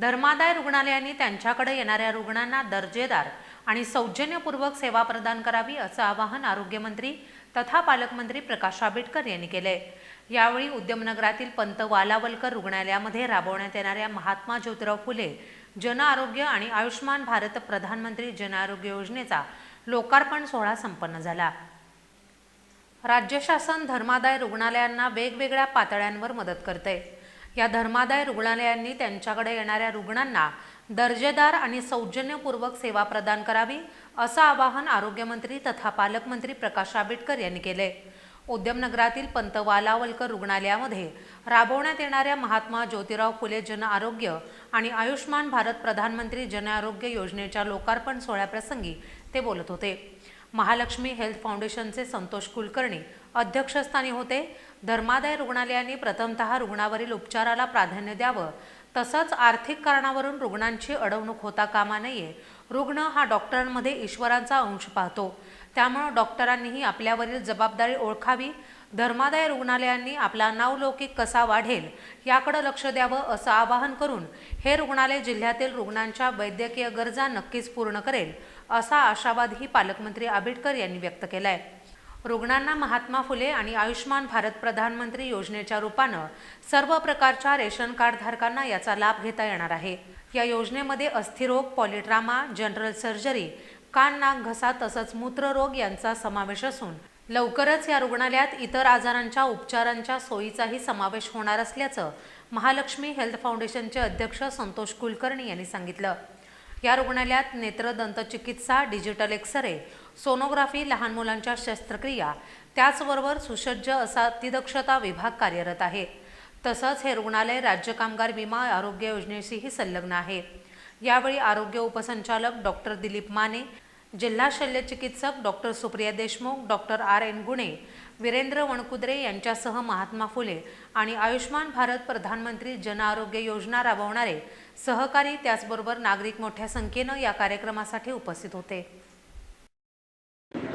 धर्मादाय रुग्णालयांनी त्यांच्याकडे येणाऱ्या रुग्णांना दर्जेदार आणि सौजन्यपूर्वक सेवा प्रदान करावी असं आवाहन आरोग्यमंत्री तथा पालकमंत्री प्रकाश आंबेडकर यांनी केलंय. यावेळी उद्यमनगरातील पंत वालावलकर रुग्णालयामध्ये राबवण्यात येणाऱ्या महात्मा ज्योतिराव फुले जन आरोग्य आणि आयुष्मान भारत प्रधानमंत्री जन आरोग्य योजनेचा लोकार्पण सोहळा संपन्न झाला. राज्य शासन धर्मादाय रुग्णालयांना वेगवेगळ्या पातळ्यांवर मदत करते या धर्मादाय रुग्णालयांनी त्यांच्याकडे येणाऱ्या रुग्णांना दर्जेदार आणि सौजन्यपूर्वक सेवा प्रदान करावी असं आवाहन आरोग्यमंत्री तथा पालकमंत्री प्रकाश आंबेडकर यांनी केले. उद्यमनगरातील पंत वालावलकर रुग्णालयामध्ये राबवण्यात येणाऱ्या महात्मा ज्योतिराव फुले जन आरोग्य आणि आयुष्मान भारत प्रधानमंत्री जन आरोग्य योजनेच्या लोकार्पण सोहळ्याप्रसंगी ते बोलत होते. महालक्ष्मी हेल्थ फाउंडेशनचे संतोष कुलकर्णी अध्यक्षस्थानी होते. धर्मादाय रुग्णालयाने प्रथमतः रुग्णावरील उपचाराला प्राधान्य द्यावं. तसंच आर्थिक कारणावरून रुग्णांची अडवणूक होता कामा नये. रुग्ण हा डॉक्टरांमध्ये ईश्वरांचा अंश पाहतो. त्यामुळं डॉक्टरांनीही आपल्यावरील जबाबदारी ओळखावी धर्मादाय रुग्णालयांनी आपला नावलौकिक कसा वाढेल याकडे लक्ष द्यावं असं आवाहन करून हे रुग्णालय जिल्ह्यातील रुग्णांच्या वैद्यकीय गरजा नक्कीच पूर्ण करेल असा आशावादही पालकमंत्री आंबेडकर यांनी व्यक्त केलाय. रुग्णांना महात्मा फुले आणि आयुष्मान भारत प्रधानमंत्री योजनेच्या रूपानं सर्व प्रकारच्या रेशन कार्डधारकांना याचा लाभ घेता येणार आहे. या योजनेमध्ये अस्थिरोग पॉलिट्रामा जनरल सर्जरी कान नाक घसा तसंच मूत्ररोग यांचा समावेश असून लवकरच या रुग्णालयात इतर आजारांच्या उपचारांच्या सोयीचाही समावेश होणार असल्याचं महालक्ष्मी हेल्थ फाउंडेशनचे अध्यक्ष संतोष कुलकर्णी यांनी सांगितलं. या रुग्णालयात नेत्रदंत चिकित्सा डिजिटल एक्सरे सोनोग्राफी लहान मुलांच्या शस्त्रक्रिया त्याचबरोबर सुसज्ज असा अतिदक्षता विभाग कार्यरत आहे. तसंच हे रुग्णालय राज्य कामगार विमा आरोग्य योजनेशीही संलग्न आहे. यावेळी आरोग्य उपसंचालक डॉक्टर दिलीप माने जिल्हा शल्यचिकित्सक doctor Supriya Deshmukh doctor R N Gune Virendra Wankudre यांच्यासह महात्मा फुले आणि आयुष्मान भारत प्रधानमंत्री जन आरोग्य योजना राबवणारे सहकारी त्याचबरोबर नागरिक मोठ्या संख्येनं या कार्यक्रमासाठी उपस्थित होते.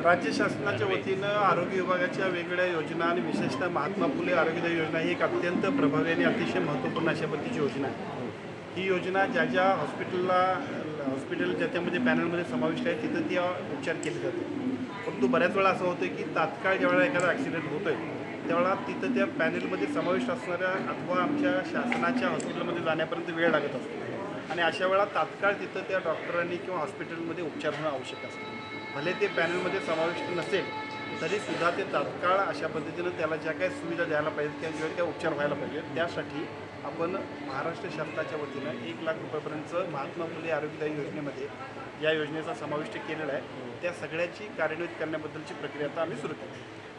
राज्य शासनाच्या वतीनं आरोग्य विभागाच्या वेगवेगळ्या योजना आणि विशेषतः महात्मा फुले आरोग्य योजना ही एक अत्यंत प्रभावी आणि अतिशय महत्त्वपूर्ण अशा पद्धतीची योजना आहे. ही योजना ज्या ज्या हॉस्पिटलला हॉस्पिटल ज्याच्यामध्ये पॅनलमध्ये समाविष्ट आहे तिथं ती उपचार केले जाते. परंतु बऱ्याच वेळा असं होतं की तात्काळ ज्यावेळेला एखादा ॲक्सिडेंट होतो आहे त्यावेळेला तिथं त्या पॅनलमध्ये समाविष्ट असणाऱ्या अथवा आमच्या शासनाच्या हॉस्पिटलमध्ये जाण्यापर्यंत वेळ लागत असतो. आणि अशा वेळा तात्काळ तिथं त्या डॉक्टरांनी किंवा हॉस्पिटलमध्ये उपचार होणं आवश्यक असतं. भले ते पॅनलमध्ये समाविष्ट नसेल तरीसुद्धा ते तात्काळ अशा पद्धतीनं त्याला ज्या काही सुविधा द्यायला पाहिजेत किंवा ज्या त्या उपचार व्हायला पाहिजे त्यासाठी आपण महाराष्ट्र शासनाच्या वतीनं एक लाख रुपयापर्यंतचं महात्मा फुले आरोग्यदायी योजनेमध्ये या योजनेचा समाविष्ट केलेला आहे. त्या सगळ्याची कार्यान्वित करण्याबद्दलची प्रक्रिया आता आम्ही सुरू केली.